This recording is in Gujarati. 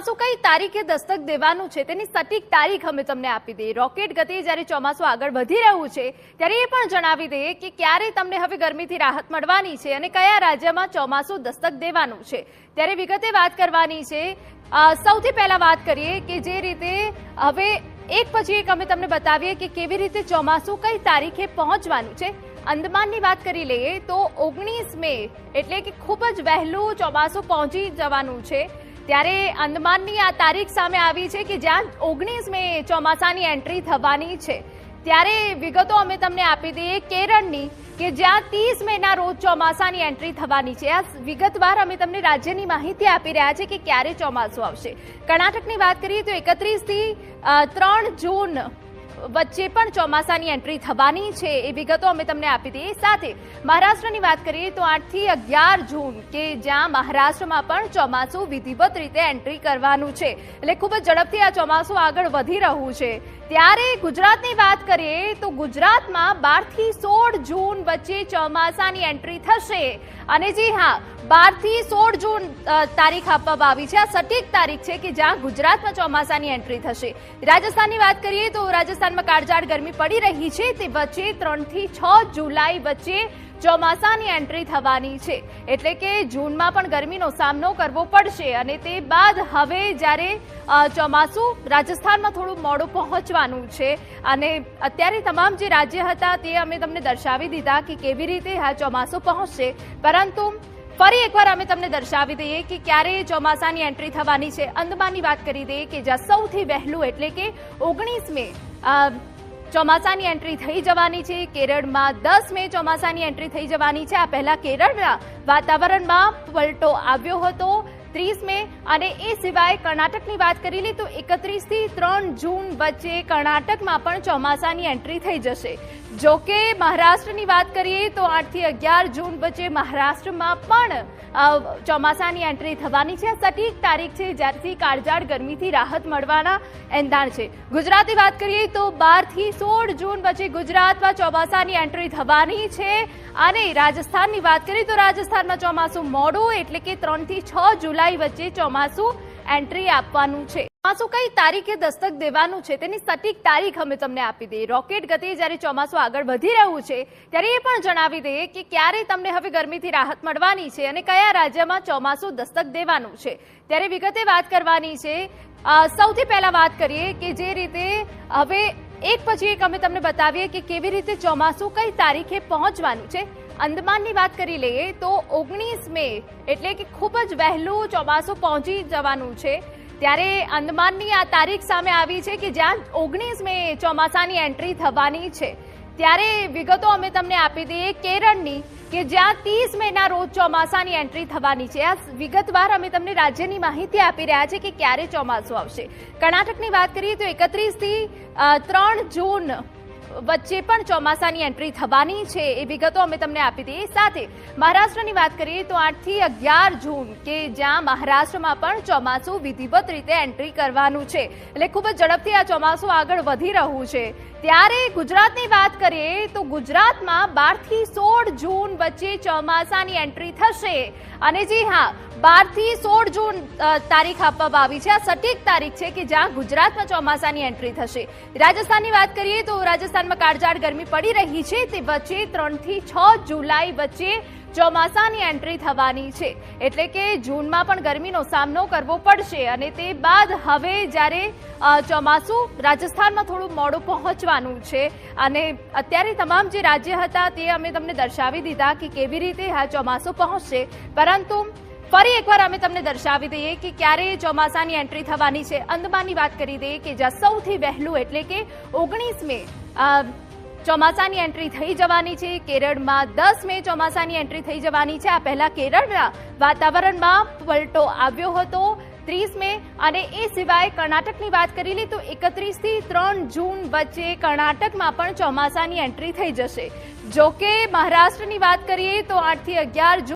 ચોમાસું કઈ તારીખે દસ્તક દેવાનું છે? તેની સટીક તારીખ અમે તમને આપી દઈએ. રોકેટ ગતિએ જ્યારે ચોમાસું આગળ વધી રહ્યું છે, ત્યારે એ પણ જણાવી દઈએ કે ક્યારે તમને હવે ગરમીથી રાહત મળવાની છે અને કયા રાજ્યમાં ચોમાસું દસ્તક દેવાનું છે. ત્યારે વિગતે વાત કરવાની છે. સૌથી પહેલા વાત કરીએ કે જે રીતે હવે એક પછી એક અમે તમને બતાવીએ કે કેવી રીતે ચોમાસું કઈ તારીખે પહોંચવાનું છે. અંદમાનની વાત કરી લઈએ તો ઓગણીસ મે એટલે કે ખૂબ જ વહેલું ચોમાસું પહોંચી જવાનું છે. ત્યારે અંદમાનની આ તારીખ સામે આવી છે કે જ્યાં ઓગણીસ મે ચોમાસાની એન્ટ્રી થવાની છે. ત્યારે વિગતો અમે તમને આપી દઈએ કેરળની, કે જ્યાં ત્રીસ મેના રોજ ચોમાસાની એન્ટ્રી થવાની છે. આ વિગતવાર અમે તમને રાજ્યની માહિતી આપી રહ્યા છે કે ક્યારે ચોમાસું આવશે. કર્ણાટકની વાત કરીએ તો એકત્રીસથી ત્રણ જૂન વચ્ચે પણ ચોમાસાની એન્ટ્રી થવાની છે એ વિગતો અમે તમને આપી દઈએ. સાથે મહારાષ્ટ્રની વાત કરીએ તો આઠથી અગિયાર જૂન કે જ્યાં મહારાષ્ટ્રમાં પણ ચોમાસું વિધિવત રીતે એન્ટ્રી કરવાનું છે. એટલે ખૂબ જ ઝડપથી આ ચોમાસું આગળ વધી રહ્યું છે. ત્યારે ગુજરાતની વાત કરીએ તો ગુજરાતમાં બારથી સોળ જૂન વચ્ચે ચોમાસાની એન્ટ્રી થશે. અને જી હા બારથી સોળ જૂન તારીખ આપવામાં આવી છે. આ સટીક તારીખ છે કે જ્યાં ગુજરાતમાં ચોમાસાની એન્ટ્રી થશે. રાજસ્થાનની વાત કરીએ તો રાજસ્થાનમાં કાળઝાળ ગરમી પડી રહી છે. તે વચ્ચે ત્રણથી છ જુલાઈ વચ્ચે ચોમાસાની એન્ટ્રી થવાની છે. એટલે કે જૂનમાં પણ ગરમીનો સામનો કરવો પડશે અને તે બાદ હવે જ્યારે ચોમાસું રાજસ્થાનમાં થોડું મોડું પહોંચવાનું છે અને અત્યારે તમામ જે રાજ્ય હતા તે અમે તમને દર્શાવી દીધા કે કેવી રીતે આ ચોમાસું પહોંચશે. પરંતુ ફરી એકવાર અમે તમને દર્શાવી દઈએ કે ક્યારે ચોમાસાની એન્ટ્રી થવાની છે. અંદમાનની વાત કરી દઈએ કે જ્યાં સૌથી વહેલું એટલે કે ઓગણીસ મે ચોમાસાની એન્ટ્રી થઈ જવાની છે. કેરળમાં દસ મે ચોમાસાની એન્ટ્રી થઈ જવાની છે. આ પહેલા કેરળના વાતાવરણમાં પલટો આવ્યો હતો. ત્રીસ મે અને એ સિવાય કર્ણાટકની વાત કરી લે તો એકત્રીસથી ત્રણ જૂન વચ્ચે કર્ણાટકમાં પણ ચોમાસાની એન્ટ્રી થઈ જશે. જો કે મહારાષ્ટ્રની વાત કરીએ તો આઠથી અગિયાર જૂન વચ્ચે મહારાષ્ટ્રમાં પણ ચોમાસાની એન્ટ્રી થવાની છે. સટીક તારીખ છે જ્યારથી કાળજાળ ગરમીથી રાહત મળવાના એંધાણ છે. ગુજરાતની વાત કરીએ તો બારથી સોળ જૂન વચ્ચે ગુજરાતમાં ચોમાસાની એન્ટ્રી થવાની છે. અને રાજસ્થાનની વાત કરીએ તો રાજસ્થાનમાં ચોમાસું મોડું એટલે કે ત્રણથી છ જુલાઈ વચ્ચે ચોમાસું એન્ટ્રી આપવાનું છે. ચોમાસું કઈ તારીખે દસ્તક દેવાનું છે? તેની સટીક તારીખ અમે તમને આપી દઈએ. રોકેટ ગતિએ જ્યારે ચોમાસું આગળ વધી રહ્યું છે, ત્યારે એ પણ જણાવી દઈએ કે ક્યારે તમને હવે ગરમીથી રાહત મળવાની છે અને કયા રાજ્યમાં ચોમાસું દસ્તક દેવાનું છે. ત્યારે વિગતે વાત કરવાની છે. સૌથી પહેલા વાત કરીએ કે જે રીતે હવે એક પછી એક અમે તમને બતાવીએ કે કેવી રીતે ચોમાસું કઈ તારીખે પહોંચવાનું છે. અંદમાનની વાત કરી લઈએ તો ઓગણીસ મે એટલે કે ખૂબ જ વહેલું ચોમાસું પહોંચી જવાનું છે. ત્યારે અંદમાનની આ તારીખ સામે આવી છે કે જ્યાં ઓગણીસ મે ચોમાસાની એન્ટ્રી થવાની છે. ત્યારે વિગતો અમે તમને આપી દઈએ કેરળની કે જ્યાં ત્રીસ મેના રોજ ચોમાસાની એન્ટ્રી થવાની છે. આ વિગતવાર અમે તમને રાજ્યની માહિતી આપી રહ્યા છે કે ક્યારે ચોમાસું આવશે. કર્ણાટકની વાત કરીએ તો એકત્રીસથી ત્રણ જૂન વચ્ચે પણ ચોમાસાની એન્ટ્રી થવાની છે એ વિગતો અમે તમને આપી દઈએ. સાથે મહારાષ્ટ્રની વાત કરીએ તો આઠથી અગિયાર જૂન કે જ્યાં મહારાષ્ટ્રમાં પણ ચોમાસું વિધિવત રીતે એન્ટ્રી કરવાનું છે. એટલે ખૂબ જ ઝડપથી આ ચોમાસું આગળ વધી રહ્યું છે. ત્યારે ગુજરાતની વાત કરીએ તો ગુજરાતમાં બારથી સોળ જૂન વચ્ચે ચોમાસાની એન્ટ્રી થશે. અને જી હા બારથી સોળ જૂન તારીખ આપવામાં આવી છે. આ સટીક તારીખ છે કે જ્યાં ગુજરાતમાં ચોમાસાની એન્ટ્રી થશે. રાજસ્થાનની વાત કરીએ તો રાજસ્થાનમાં કાળઝાળ ગરમી પડી રહી છે. તે વચ્ચે ત્રણથી છ જુલાઈ વચ્ચે ચોમાસાની એન્ટ્રી થવાની છે. એટલે કે જૂનમાં પણ ગરમીનો સામનો કરવો પડશે. અને તે બાદ હવે જ્યારે ચોમાસું રાજસ્થાનમાં થોડું મોડું પહોંચવાનું છે. અને અત્યારે તમામ જે રાજ્ય હતા તે અમે તમને દર્શાવી દીધા કે કેવી રીતે આ ચોમાસું પહોંચશે. પરંતુ ફરી એકવાર અમે તમને દર્શાવી દઈએ કે ક્યારે ચોમાસાની એન્ટ્રી થવાની છે. અંદમાનની વાત કરી દઈએ કે જ્યાં સૌથી વહેલું એટલે કે ઓગણીસ મે ચોમાસાની એન્ટ્રી થઈ જવાની છે. કેરળમાં દસ મે ચોમાસાની એન્ટ્રી થઈ જવાની છે. આ પહેલા કેરળના વાતાવરણમાં પલટો આવ્યો હતો ત્રીસ મે અને એ સિવાય કર્ણાટકની વાત કરી લે તો એકત્રીસથી ત્રણ જૂન વચ્ચે કર્ણાટકમાં પણ ચોમાસાની એન્ટ્રી થઈ જશે. જો કે મહારાષ્ટ્રની વાત કરીએ તો આઠથી અગિયાર